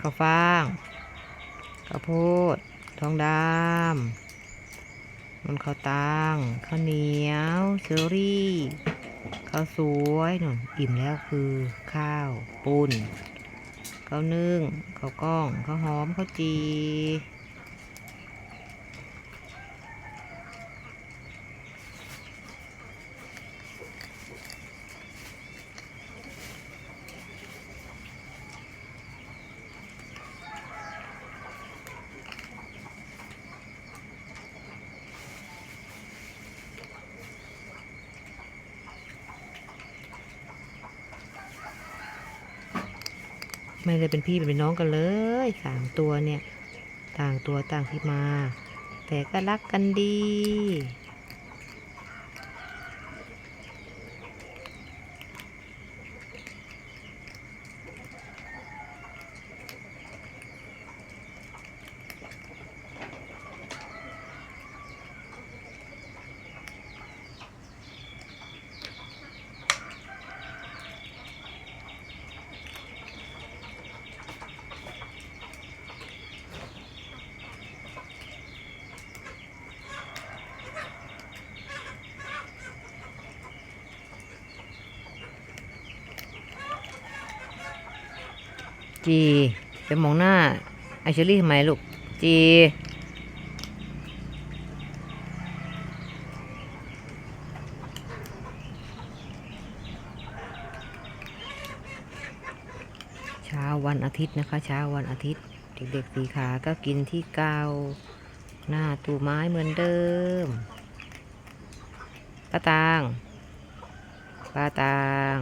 ข้าวฟ่างข้าวโพดทองดำมันข้าวตังข้าวเหนียวเชอรี่ข้าวสวยนุ่นอิ่มแล้วคือข้าวปุ้นข้าวนึ่งข้าวกล้องข้าวหอมข้าวจี ไม่ได้เป็นพี่เป็นน้องกันเลยสามตัวเนี่ย ต่างตัวต่างที่มา แต่ก็รักกันดี จีไปมองหน้าไอเชอรี่ทำไมลูก จีเช้าวันอาทิตย์นะคะ เช้าวันอาทิตย์ เด็กๆสีขาก็กินที่เกาหน้าตูไม้เหมือนเดิมป้าตางป้าตาง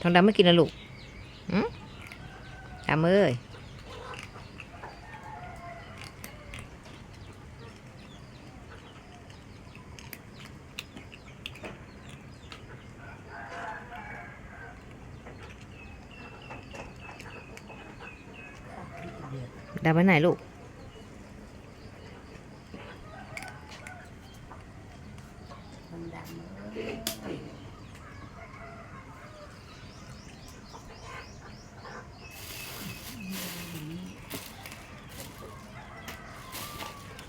ทองดำไม่กินนะลูกอืมดำเอ้ยดำไปไหนลูก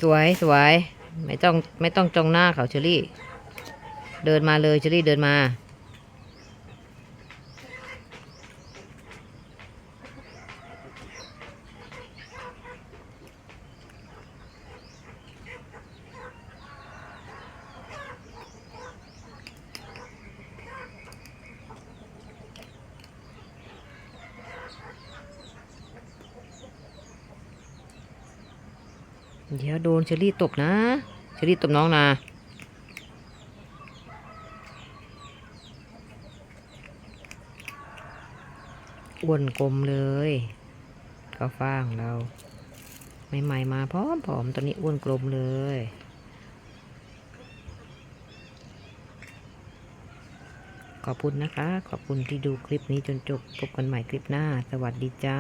สวยสวยไม่ต้องไม่ต้องจ้องหน้าเขาเชอรี่ เดินมาเลยเชอรี่เดินมา เดี๋ยวโดนเชอรี่ตบนะเชอรี่ตบน้องนะอ้วนกลมเลยข้าวฟ่างเราใหม่ๆมาพร้อมๆตอนนี้อ้วนกลมเลย ขอบคุณนะคะ ขอบคุณที่ดูคลิปนี้จนจบพบกันใหม่คลิปหน้า สวัสดีจ้า